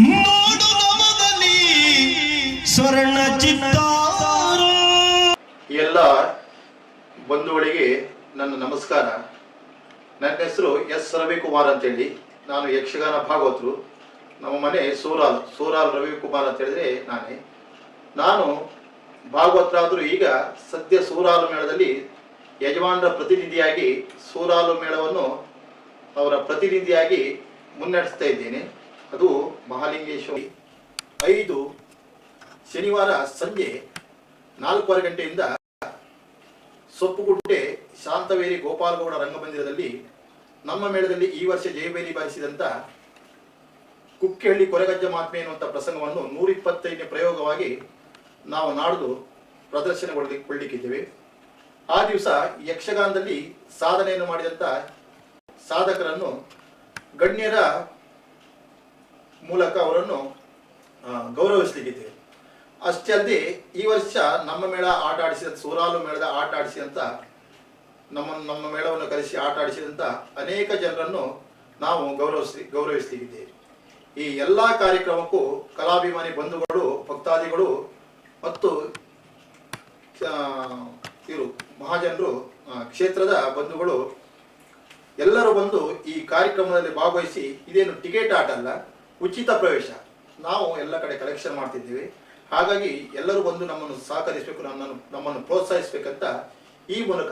ನೋಡು ನಮದಲ್ಲಿ ಸ್ವರ್ಣ ಚಿತ್ತ ಎಲ್ಲ ಬಂಧುಗಳಿಗೆ ನನ್ನ ನಮಸ್ಕಾರ. ನನ್ನ ಹೆಸರು ಎಸ್ ರವಿಕುಮಾರ್ ಅಂತೇಳಿ. ನಾನು ಯಕ್ಷಗಾನ ಭಾಗವತರು. ನಮ್ಮ ಮನೆ ಸೂರಾಲ್ ಸೂರಾಲ್ ರವಿಕುಮಾರ್ ಅಂತ ಹೇಳಿದ್ರೆ ನಾನೇ. ನಾನು ಭಾಗವತರಾದರೂ ಈಗ ಸದ್ಯ ಸೂರಾಲು ಮೇಳದಲ್ಲಿ ಯಜಮಾನರ ಪ್ರತಿನಿಧಿಯಾಗಿ ಸೂರಾಲು ಮೇಳವನ್ನು ಅವರ ಪ್ರತಿನಿಧಿಯಾಗಿ ಮುನ್ನಡೆಸ್ತಾ ಇದ್ದೇನೆ. ಅದು ಮಹಾಲಿಂಗೇಶ್ವರಿ. ಐದು ಶನಿವಾರ ಸಂಜೆ ನಾಲ್ಕೂವರೆ ಗಂಟೆಯಿಂದ ಸೊಪ್ಪುಗುಡ್ಡೆ ಶಾಂತವೇರಿ ಗೋಪಾಲಗೌಡ ರಂಗಮಂದಿರದಲ್ಲಿ ನಮ್ಮ ಮೇಳದಲ್ಲಿ ಈ ವರ್ಷ ಜಯಬೇರಿ ಬಾರಿಸಿದಂತ ಕುಕ್ಕೆಹಳ್ಳಿ ಕೊರೆಗಜ್ಜ ಮಾತ್ಮೆ ಎನ್ನುವಂಥ ಪ್ರಸಂಗವನ್ನು ನೂರಿಪ್ಪತ್ತೈದನೇ ಪ್ರಯೋಗವಾಗಿ ನಾವು ನಾಡ್ದು ಪ್ರದರ್ಶನಗೊಳ್ಳಿಕ್ಕಿದ್ದೇವೆ ಆ ದಿವಸ ಯಕ್ಷಗಾನದಲ್ಲಿ ಸಾಧನೆಯನ್ನು ಮಾಡಿದಂಥ ಸಾಧಕರನ್ನು ಗಣ್ಯರ ಮೂಲಕ ಅವರನ್ನು ಗೌರವಿಸಲಿಕ್ಕಿದ್ದೇವೆ ಅಷ್ಟೇ ಅಲ್ಲದೆ ಈ ವರ್ಷ ನಮ್ಮ ಮೇಳ ಆಟ ಆಡಿಸಿದ ಸೂರಾಲು ಮೇಳದ ಆಟ ಆಡಿಸಿದಂಥ ನಮ್ಮ ನಮ್ಮ ಮೇಳವನ್ನು ಕರೆಸಿ ಆಟ ಆಡಿಸಿದಂಥ ಅನೇಕ ಜನರನ್ನು ನಾವು ಗೌರವಿಸಿ ಗೌರವಿಸಲಿಕ್ಕಿದ್ದೇವೆ ಈ ಎಲ್ಲ ಕಾರ್ಯಕ್ರಮಕ್ಕೂ ಕಲಾಭಿಮಾನಿ ಬಂಧುಗಳು, ಭಕ್ತಾದಿಗಳು ಮತ್ತು ಇವರು ಮಹಾಜನರು ಕ್ಷೇತ್ರದ ಬಂಧುಗಳು ಎಲ್ಲರೂ ಬಂದು ಈ ಕಾರ್ಯಕ್ರಮದಲ್ಲಿ ಭಾಗವಹಿಸಿ ಇದೇನು ಟಿಕೆಟ್ ಆಟ ಅಲ್ಲ. ಉಚಿತ ಪ್ರವೇಶ. ನಾವು ಎಲ್ಲ ಕಡೆ ಕಲೆಕ್ಷನ್ ಮಾಡ್ತಿದ್ದೀವಿ. ಹಾಗಾಗಿ ಎಲ್ಲರೂ ಬಂದು ನಮ್ಮನ್ನು ಸಹಕರಿಸಬೇಕು, ನಮ್ಮನ್ನು ನಮ್ಮನ್ನು ಪ್ರೋತ್ಸಾಹಿಸಬೇಕಂತ ಈ ಮೂಲಕ